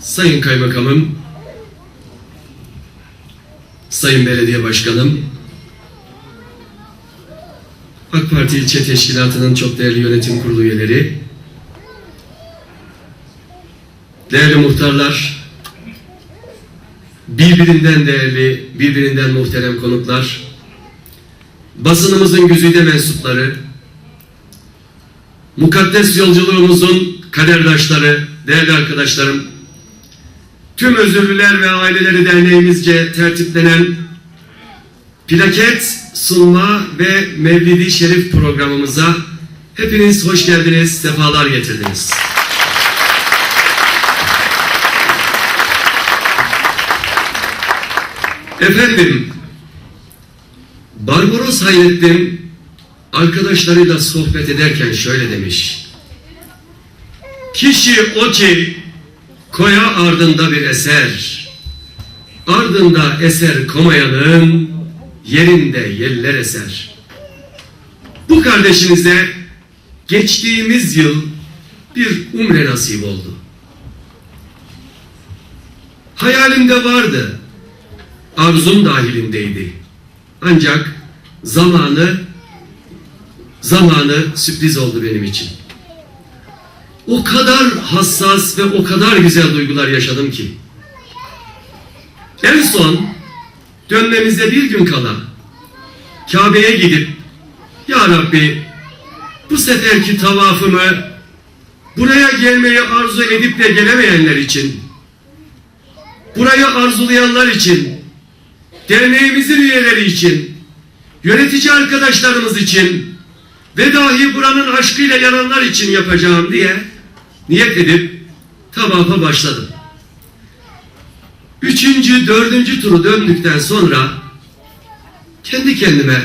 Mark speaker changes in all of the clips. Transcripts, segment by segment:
Speaker 1: Sayın Kaymakamım, Sayın Belediye Başkanım, AK Parti İlçe Teşkilatı'nın çok değerli yönetim kurulu üyeleri, değerli muhtarlar, birbirinden değerli, birbirinden muhterem konuklar, basınımızın güzide mensupları, mukaddes yolculuğumuzun kaderdaşları, değerli arkadaşlarım, tüm Özürlüler ve Aileleri Derneğimizce tertiplenen plaket sunma ve Mevlidi Şerif programımıza hepiniz hoş geldiniz, sefalar getirdiniz. Efendim, Barbaros Hayrettin arkadaşlarıyla sohbet ederken şöyle demiş. Kişi o ki koya ardında bir eser, ardında eser komayanın yerinde yeller eser. Bu kardeşinize geçtiğimiz yıl bir umre nasip oldu. Hayalimde vardı, arzum dahilindeydi. Ancak zamanı zamanı sürpriz oldu benim için. O kadar hassas ve o kadar güzel duygular yaşadım ki. En son dönmemize bir gün kala Kabe'ye gidip Ya Rabbi bu seferki tavafımı buraya gelmeyi arzu edip de gelemeyenler için burayı arzulayanlar için derneğimizin üyeleri için yönetici arkadaşlarımız için ve dahi buranın aşkıyla yananlar için yapacağım diye niyet edip tavafa başladım. Üçüncü, dördüncü turu döndükten sonra kendi kendime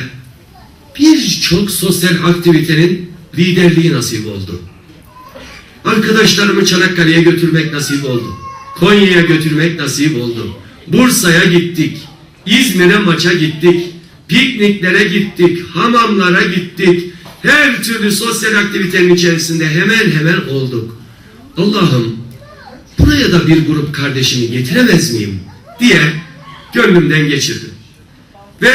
Speaker 1: birçok sosyal aktivitenin liderliği nasip oldu. Arkadaşlarımı Çanakkale'ye götürmek nasip oldu. Konya'ya götürmek nasip oldu. Bursa'ya gittik. İzmir'e maça gittik. Pikniklere gittik. Hamamlara gittik. Her türlü sosyal aktivitenin içerisinde hemen hemen olduk. Allah'ım buraya da bir grup kardeşimi getiremez miyim diye gönlümden geçirdim. Ve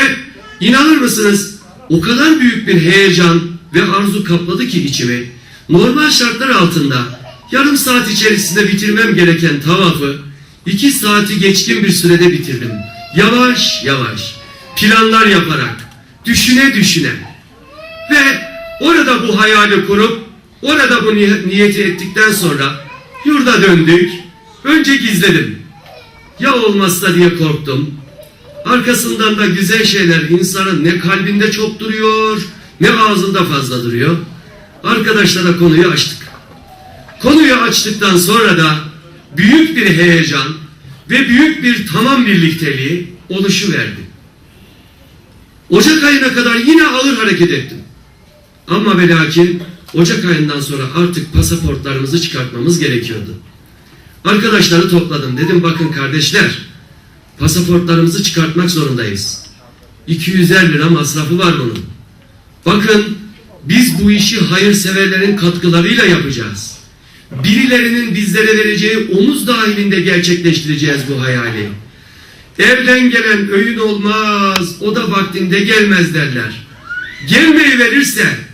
Speaker 1: inanır mısınız o kadar büyük bir heyecan ve arzu kapladı ki içimi normal şartlar altında yarım saat içerisinde bitirmem gereken tavafı iki saati geçkin bir sürede bitirdim. Yavaş yavaş planlar yaparak düşüne düşüne ve orada bu hayali kurup orada bu niy- niyeti ettikten sonra yurda döndük. Önce gizledim. Ya olmazsa diye korktum. Arkasından da güzel şeyler insanın ne kalbinde çok duruyor ne ağzında fazla duruyor. Arkadaşlara konuyu açtık. Konuyu açtıktan sonra da büyük bir heyecan ve büyük bir tamam birlikteliği oluşuverdi. Ocak ayına kadar yine ağır hareket ettim. Ama ve lakin Ocak ayından sonra artık pasaportlarımızı çıkartmamız gerekiyordu. Arkadaşları topladım. Dedim bakın kardeşler pasaportlarımızı çıkartmak zorundayız. 250 lira masrafı var bunun. Bakın biz bu işi hayırseverlerin katkılarıyla yapacağız. Birilerinin bizlere vereceği omuz dahilinde gerçekleştireceğiz bu hayali. Evden gelen öğün olmaz, o da vaktinde gelmez derler. Gelmeyi verirse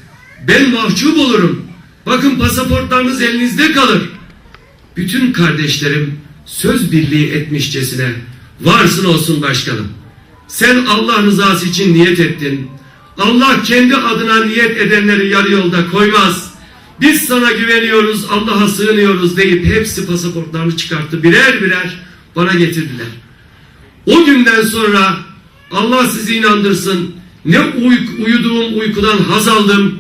Speaker 1: ben mahcup olurum. Bakın pasaportlarınız elinizde kalır. Bütün kardeşlerim söz birliği etmişçesine varsın olsun başkanım. Sen Allah rızası için niyet ettin. Allah kendi adına niyet edenleri yarı yolda koymaz. Biz sana güveniyoruz, Allah'a sığınıyoruz deyip hepsi pasaportlarını çıkarttı. Birer birer bana getirdiler. O günden sonra Allah sizi inandırsın. Ne uyk, uyuduğum uykudan haz aldım,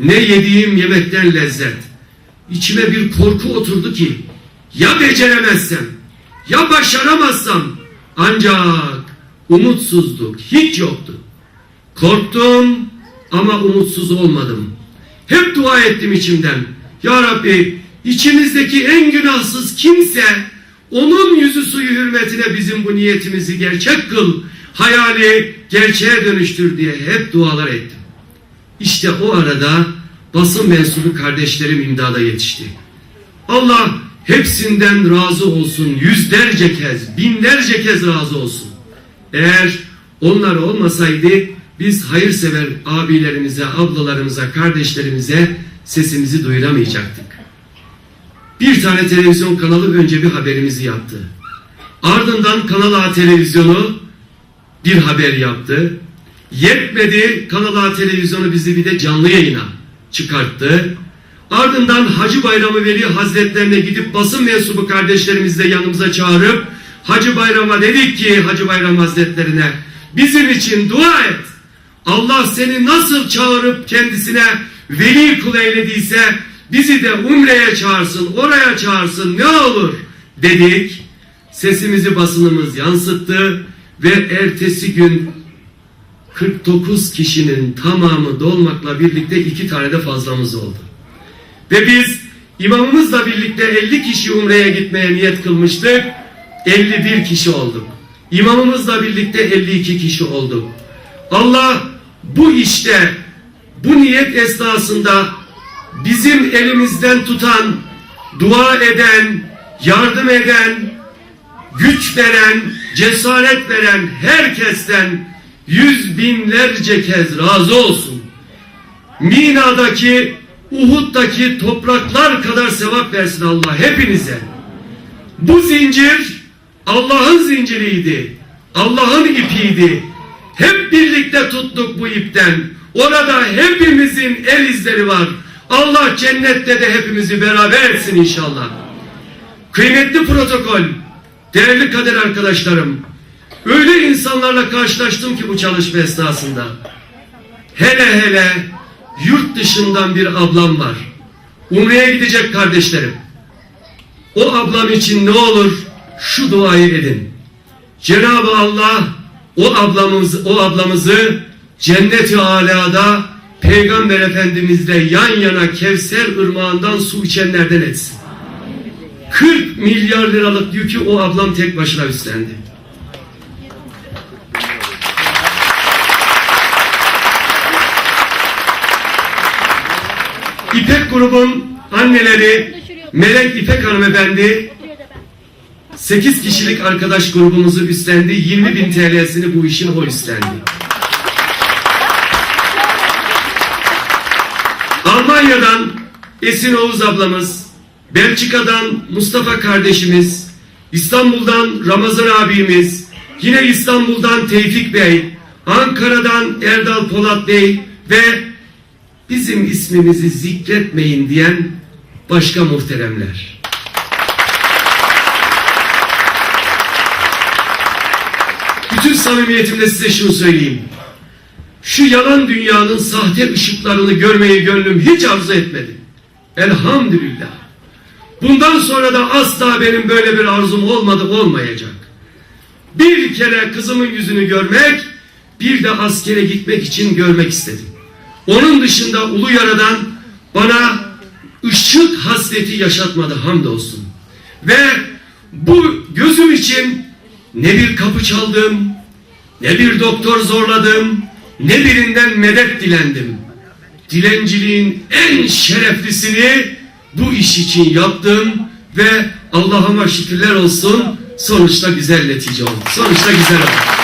Speaker 1: ne yediğim yemekten lezzet. İçime bir korku oturdu ki, ya beceremezsem, ya başaramazsam, ancak umutsuzluk hiç yoktu. Korktum ama umutsuz olmadım. Hep dua ettim içimden. Ya Rabbi içimizdeki en günahsız kimse onun yüzü suyu hürmetine bizim bu niyetimizi gerçek kıl. Hayali gerçeğe dönüştür diye hep dualar ettim. İşte o arada basın mensubu kardeşlerim imdada yetişti. Allah hepsinden razı olsun. Yüzlerce kez, binlerce kez razı olsun. Eğer onlar olmasaydı biz hayırsever abilerimize, ablalarımıza, kardeşlerimize sesimizi duyuramayacaktık. Bir tane televizyon kanalı önce bir haberimizi yaptı. Ardından Kanal A televizyonu bir haber yaptı. Yetmedi Kanal A televizyonu bizi bir de canlı yayına çıkarttı. Ardından Hacı Bayramı Veli Hazretlerine gidip basın mensubu kardeşlerimizi de yanımıza çağırıp Hacı Bayram'a dedik ki Hacı Bayram Hazretlerine bizim için dua et. Allah seni nasıl çağırıp kendisine veli kul eylediyse bizi de umreye çağırsın, oraya çağırsın ne olur dedik. Sesimizi basınımız yansıttı ve ertesi gün 49 kişinin tamamı dolmakla birlikte iki tane de fazlamız oldu. Ve biz imamımızla birlikte 50 kişi umreye gitmeye niyet kılmıştık. 51 kişi olduk. İmamımızla birlikte 52 kişi olduk. Allah bu işte bu niyet esnasında bizim elimizden tutan, dua eden, yardım eden, güç veren, cesaret veren herkesten yüz binlerce kez razı olsun. Mina'daki, Uhud'daki topraklar kadar sevap versin Allah hepinize. Bu zincir Allah'ın zinciriydi. Allah'ın ipiydi. Hep birlikte tuttuk bu ipten. Orada hepimizin el izleri var. Allah cennette de hepimizi beraber etsin inşallah. Kıymetli protokol, değerli kader arkadaşlarım, öyle insanlarla karşılaştım ki bu çalışma esnasında. Hele hele yurt dışından bir ablam var. Umre'ye gidecek kardeşlerim. O ablam için ne olur şu duayı edin. Cenab-ı Allah o ablamız o ablamızı cennet-i alada Peygamber Efendimizle yan yana Kevser ırmağından su içenlerden etsin. 40 milyar liralık yükü o ablam tek başına üstlendi. İpek grubun anneleri Melek İpek hanımefendi 8 kişilik arkadaş grubumuzu üstlendi. 20 bin TL'sini bu işin o üstlendi. Almanya'dan Esin Oğuz ablamız, Belçika'dan Mustafa kardeşimiz, İstanbul'dan Ramazan abimiz, yine İstanbul'dan Tevfik Bey, Ankara'dan Erdal Polat Bey ve bizim ismimizi zikretmeyin diyen başka muhteremler. Bütün samimiyetimle size şunu söyleyeyim. Şu yalan dünyanın sahte ışıklarını görmeyi gönlüm hiç arzu etmedi. Elhamdülillah. Bundan sonra da asla benim böyle bir arzum olmadı olmayacak. Bir kere kızımın yüzünü görmek, bir de askere gitmek için görmek istedim. Onun dışında ulu yaradan bana ışık hasreti yaşatmadı hamdolsun. Ve bu gözüm için ne bir kapı çaldım, ne bir doktor zorladım, ne birinden medet dilendim. Dilenciliğin en şereflisini bu iş için yaptım ve Allah'ıma şükürler olsun sonuçta güzel netice oldu. Sonuçta güzel oldu.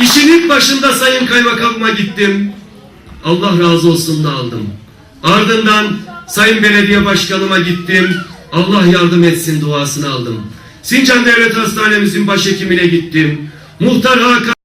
Speaker 1: İşin ilk başında Sayın Kaymakamıma gittim. Allah razı olsun da aldım. Ardından Sayın Belediye Başkanıma gittim. Allah yardım etsin duasını aldım. Sincan Devlet Hastanemizin başhekimine gittim. Muhtar Hakan